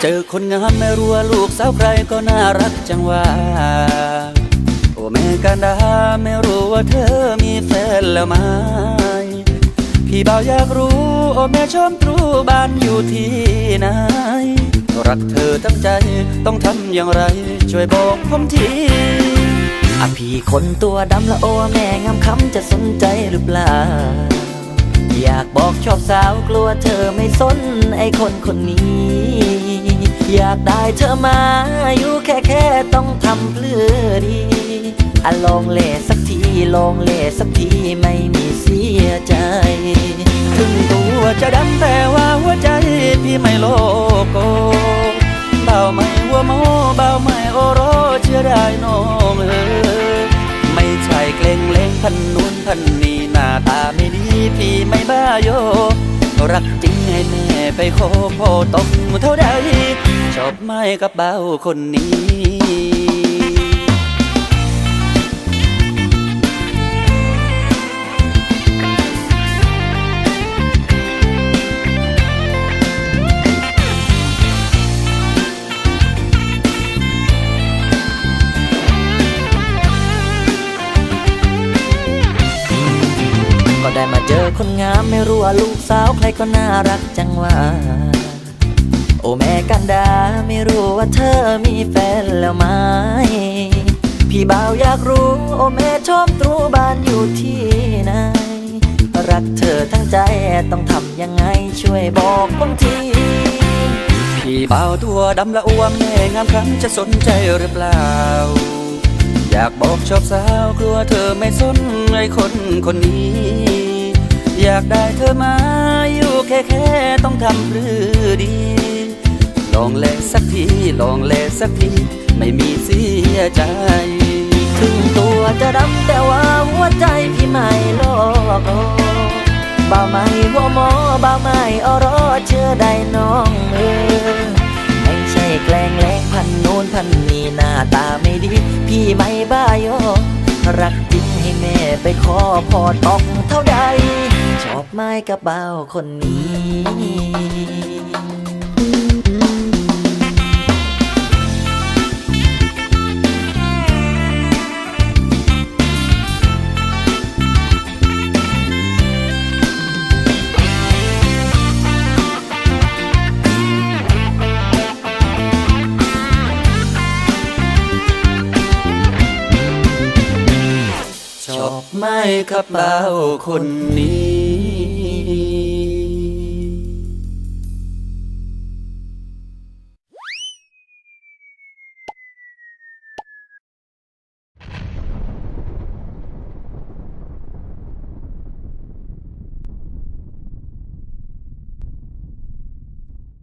เจอคนงามไม่รู้ว่าลูกสาวใครก็น่ารักจังว่าโอแม่กันดาไม่รู้ว่าเธอมีแฟนแล้วไหมพี่บ่าวอยากรู้โอแม่ชมตรูบ้านอยู่ที่ไหนรักเธอทั้งใจต้องทำอย่างไร ช่วยบอกผมทีอะพี่คนตัวดำละโอแม่งามคำจะสนใจหรือเปล่า อยากบอกชอบสาวกลัวเธอไม่สนไอคนคนนี้ เธอมาอยู่แค่แค่ต้องทำเพื่อดีอะลองเล่สักทีลองเล่สักทีไม่มีเสียใจถึงตัวจะดำแต่ว่าหัวใจพี่ไม่โลโกเบาไม่หัวโมเบาไม่โอโรเชื่อได้น้องเออไม่ใช่เกรงเล่งพันนู้นพันนี้หน้าตาไม่ดีพี่ไม่บ้าโยรักจริงให้แม่ ไปขอพ่อตกเท่าใดชอบไม่กับเบาคนนี้ เจอคนงามไม่รู้ว่าลูกสาวใครก็น่ารักจังว่า โอ้แม่กันดาไม่รู้ว่าเธอมีแฟนแล้วไหมพี่บ่าวอยากรู้ โอ้แม่ชอบตรูบ้านอยู่ที่ไหนรักเธอทั้งใจต้องทำยังไงช่วยบอกผมทีพี่เบาวตัวดำละอ้วมแม่งามครั้งจะสนใจหรือเปล่า อยากบอกชอบสาวกลัวเธอไม่สนไอคนคนนี้ อยากได้เธอมาอยู่แค่แค่ต้องทำหรือดี ลองเลสักทีลองเลสักที ไม่มีเสียใจ ถึงตัวจะดำแต่ว่าหัวใจพี่ไม่โลกบ่าไม่หัวหมอบ่าไม่อรอเชื่อได้น้องเออไม่ใช่แกล้งแล้งพันนู้นพันนี้หน้าตาไม่ดี พี่ไม่บ้าโยรักจริงให้แม่ไปขอพอตอกเท่าใด ไม้กับบ่าคนนี้ ชอบไหมครับเบาคนนี้